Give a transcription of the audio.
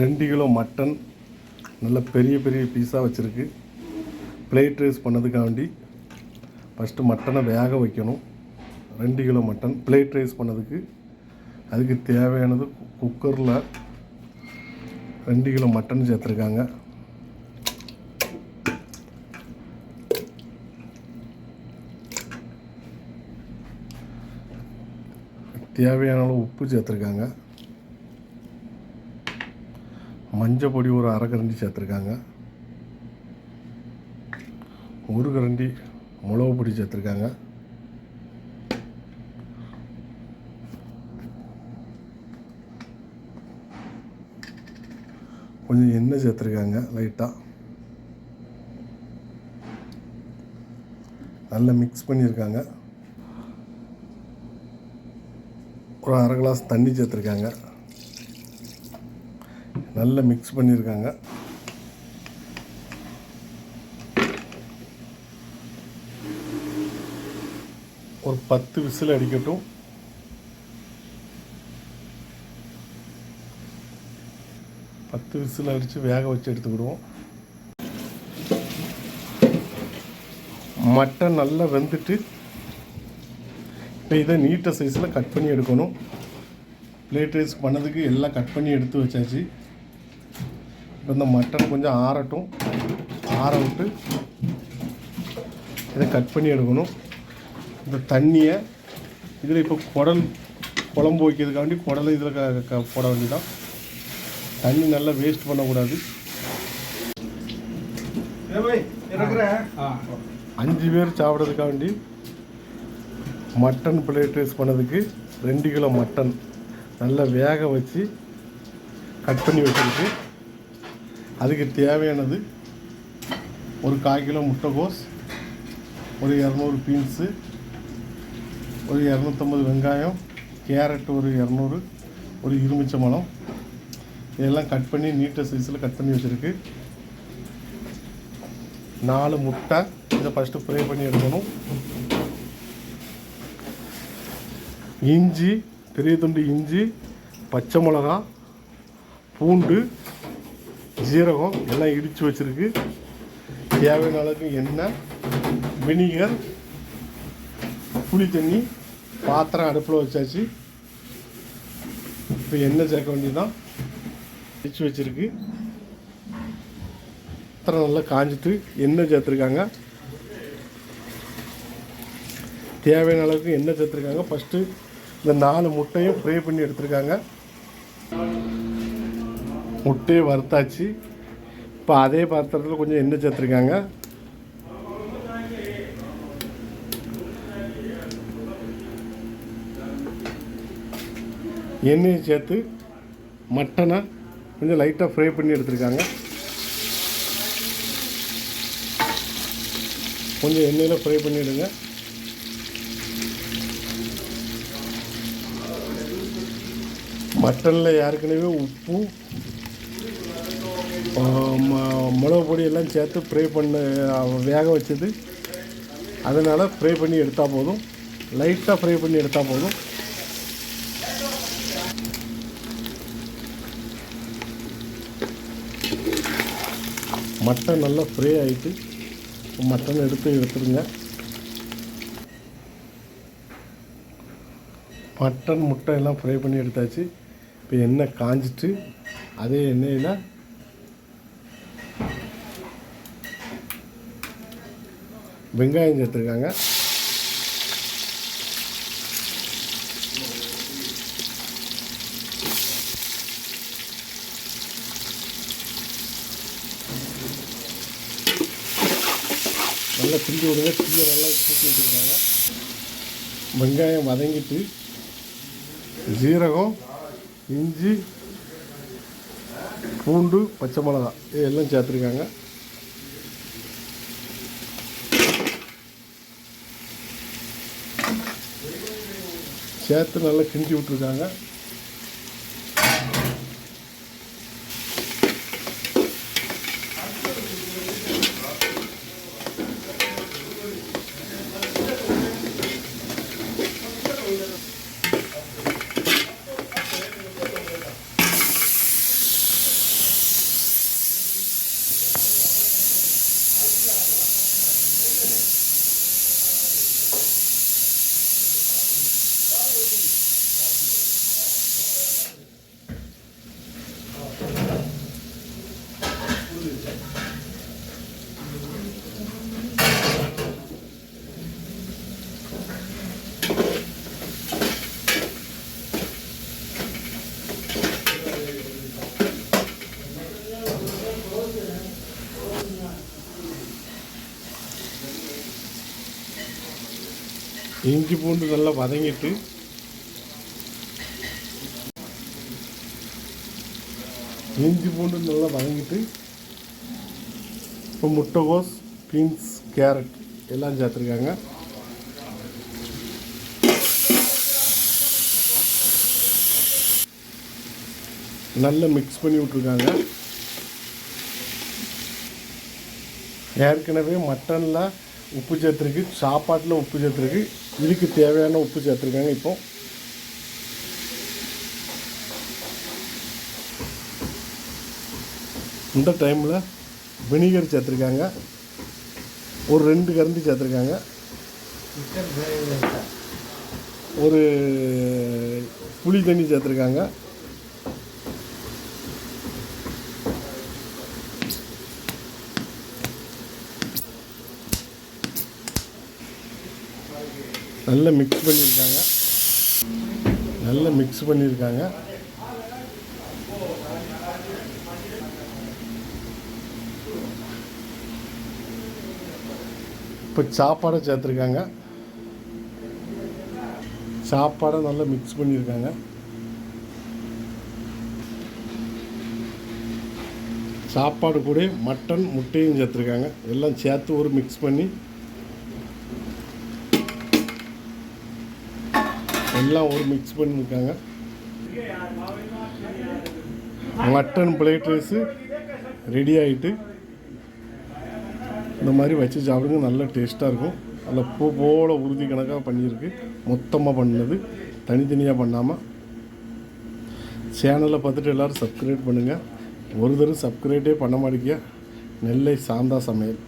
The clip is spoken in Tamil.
ரெண்டு கிலோ மட்டன் நல்ல பெரிய பெரிய பீஸாக வச்சுருக்கு. பிளேட் ரைஸ் பண்ணதுக்காண்டி ஃபஸ்ட்டு மட்டனை வேக வைக்கணும். ரெண்டு கிலோ மட்டன் பிளேட் ரைஸ் பண்ணதுக்கு. அதுக்கு தேவையானது குக்கரில் ரெண்டு கிலோ மட்டன் சேர்த்துருக்காங்க. தேவையான அளவு உப்பு சேர்த்துருக்காங்க. மஞ்சள் பொடி ஒரு அரை கரண்டி சேர்த்துருக்காங்க. ஒரு கரண்டி மிளகு பொடி சேர்த்துருக்காங்க. கொஞ்சம் எண்ணெய் சேர்த்துருக்காங்க லைட்டாக நல்லா மிக்ஸ் பண்ணியிருக்காங்க. ஒரு அரை கிளாஸ் தண்ணி சேர்த்துருக்காங்க. நல்லா மிக்ஸ் பண்ணியிருக்காங்க. ஒரு பத்து விசில் அடிக்கட்டும். பத்து விசில் அடித்து வேக வச்சு எடுத்துக்கிடுவோம். மட்டன் நல்லா வெந்துட்டு இப்போ இதை நீட்ட சைஸில் கட் பண்ணி எடுக்கணும். பிளேட் ரைஸ் பண்ணதுக்கு எல்லாம் கட் பண்ணி எடுத்து வச்சாச்சு. இப்போ இந்த மட்டன் கொஞ்சம் ஆறட்டும். ஆற விட்டு இதை கட் பண்ணி எடுக்கணும். இந்த தண்ணியை இதில் இப்போ குடல் குழம்பு வைக்கிறதுக்காண்டி குடலை இதில் க க- போட வேண்டியதான் தண்ணி நல்லா வேஸ்ட் பண்ணக்கூடாது. அஞ்சு பேர் சாப்பிட்றதுக்காண்டி மட்டன் பிளேட் ரைஸ் பண்ணதுக்கு ரெண்டு கிலோ மட்டன் நல்லா வேக வச்சு கட் பண்ணி வச்சிருக்கு. அதுக்கு தேவையானது ஒரு கால் கிலோ முட்டைகோஸ் ஒரு இரநூறு பீன்ஸு ஒரு இரநூத்தம்பது வெங்காயம் கேரட் ஒரு இரநூறு ஒரு எலுமிச்சம்பழம் இதெல்லாம் கட் பண்ணி நீட்ட சைஸில் கட் பண்ணி வச்சுருக்கு. நாலு முட்டை. இதை ஃபஸ்ட்டு ஃப்ரை பண்ணி எடுக்கணும். இஞ்சி பெரிய துண்டு இஞ்சி பச்சை மிளகா பூண்டு ஜீரகம் எல்லாம் இடித்து வச்சுருக்கு. தேவையான அளவுக்கு எண்ணெய் வினிகர் புளி தண்ணி பாத்திரம் அடுப்பில் வச்சாச்சு. இப்போ எண்ணெய் சேர்க்க வேண்டியதான் இடித்து வச்சுருக்கு. பாத்திரம் நல்லா காஞ்சிட்டு எண்ணெய் சேர்த்துருக்காங்க. தேவையான அளவுக்கு எண்ணெய் சேர்த்துருக்காங்க. ஃபஸ்ட்டு இந்த நாலு முட்டையும் ஃப்ரை பண்ணி எடுத்திருக்காங்க. முட்டையை வறுத்தாச்சு. இப்போ அதே பாத்திரத்தில் கொஞ்சம் எண்ணெய் சேர்த்துருக்காங்க. எண்ணெயை சேர்த்து மட்டனை கொஞ்சம் லைட்டாக ஃப்ரை பண்ணி எடுத்துருக்காங்க. கொஞ்சம் எண்ணெயில் ஃப்ரை பண்ணிவிடுங்க மட்டனில் ஏற்கனவே உப்பு மிளகு பொடி எல்லாம் சேர்த்து ஃப்ரை பண்ண வேக வச்சது. அதனால் ஃப்ரை பண்ணி எடுத்தால் போதும். லைட்டாக ஃப்ரை பண்ணி எடுத்தால் போதும். மட்டன் நல்லா ஃப்ரை ஆகிட்டு மட்டன் எடுத்து எடுத்துருங்க. மட்டன் முட்டை எல்லாம் ஃப்ரை பண்ணி எடுத்தாச்சு. இப்போ எண்ணெய் காஞ்சிட்டு அதே எண்ணெயில் வெங்காயம் சேர்த்துருக்காங்க. நல்லா கிண்டி விடுங்க. தீயை நல்லா தூக்கி வச்சுருக்காங்க. வெங்காயம் வதங்கிட்டு ஜீரகம் இஞ்சி பூண்டு பச்சை மிளகா இது எல்லாம் சேர்த்துருக்காங்க. சேர்த்து நல்லா கிண்டி விட்ருக்காங்க இஞ்சி பூண்டு நல்லா வதங்கிட்டு இஞ்சி பூண்டு நல்லா வதங்கிட்டு இப்போ முட்டைகோஸ் பீன்ஸ் கேரட் எல்லாம் சேர்த்துருக்காங்க. நல்லா மிக்ஸ் பண்ணி விட்ருக்காங்க ஏற்கனவே மட்டனில் உப்பு சேர்த்துருக்கு சாப்பாட்டில் உப்பு சேர்த்துருக்கு. இதுக்கு தேவையான உப்பு சேர்த்துருக்காங்க இப்போ. இந்த டைமில் வினிகர் சேர்த்துருக்காங்க. ஒரு ரெண்டு கரண்டி சேர்த்துருக்காங்க. ஒரு புளி தண்ணி சேர்த்துருக்காங்க. நல்லா மிக்ஸ் பண்ணியிருக்காங்க. நல்லா மிக்ஸ் பண்ணியிருக்காங்க. இப்போ சாப்பாடை சேர்த்துருக்காங்க. சாப்பாடை நல்லா மிக்ஸ் பண்ணியிருக்காங்க. சாப்பாடு கூட மட்டன் முட்டையும் சேர்த்துருக்காங்க. எல்லாம் சேர்த்து ஒரு மிக்ஸ் பண்ணி எல்லாம் ஒரு மிக்ஸ் பண்ணியிருக்காங்க மட்டன் பிளேட் ரைஸு ரெடி ஆகிட்டு இந்த மாதிரி வச்சு சாப்பிடுங்க நல்ல டேஸ்ட்டாக இருக்கும். அதில் பூ போல உறுதி கணக்காக பண்ணியிருக்கு. மொத்தமாக பண்ணது தனித்தனியாக பண்ணாமல் சேனலை பார்த்துட்டு எல்லோரும் சப்ஸ்கிரைப் பண்ணுங்கள் ஒரு தடவை சப்ஸ்கிரைபே பண்ண மாட்டேங்க நெல்லை சாந்தா சமையல்.